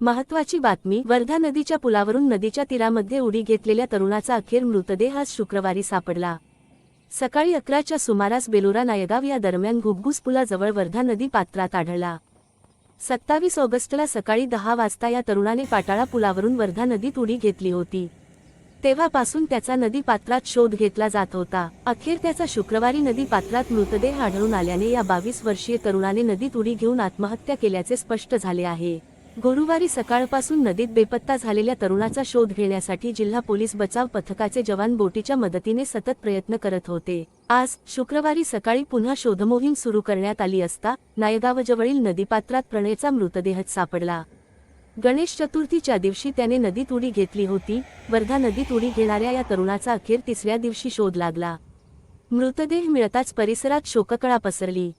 महत्वाची बातमी वर्धा नदीच्या पुलावरून नदीच्या तीरामध्ये उडी घेतलेल्या तरुणाचा अखेर मृतदेह आज शुक्रवारी सापडला. सकाळी अकराच्या सुमारास बेलोरा नायगाव या दरम्यान घुबघुस पुलाजवळ वर्धा नदी पात्रात आढळला. सत्तावीस ऑगस्टला सकाळी दहा वाजता या तरुणाने पाटाळा पुलावरून वर्धा नदीत उडी घेतली होती. तेव्हापासून त्याचा नदी पात्रात शोध घेतला जात होता. अखेर त्याचा शुक्रवारी नदी पात्रात मृतदेह आढळून आल्याने या बावीस वर्षीय तरुणाने नदीत उडी घेऊन आत्महत्या केल्याचे स्पष्ट झाले आहे. गुरुवारी सकाळपासून नदीत बेपत्ता झालेल्या तरुणाचा शोध घेण्यासाठी जिल्हा पोलीस बचाव पथकाचे जवान बोटीच्या मदतीने सतत प्रयत्न करत होते. आज शुक्रवारी सकाळी पुन्हा शोधमोहीम सुरू करण्यात आली असता नायगावजवळील नदीपात्रात प्रणयचा मृतदेह सापडला. गणेश चतुर्थीच्या दिवशी त्याने नदीत उडी घेतली होती वर्धा नदीत उडी घेणाऱ्या या तरुणाचा अखेर तिसऱ्या दिवशी शोध लागला. मृतदेह मिळताच परिसरात शोककळा पसरली.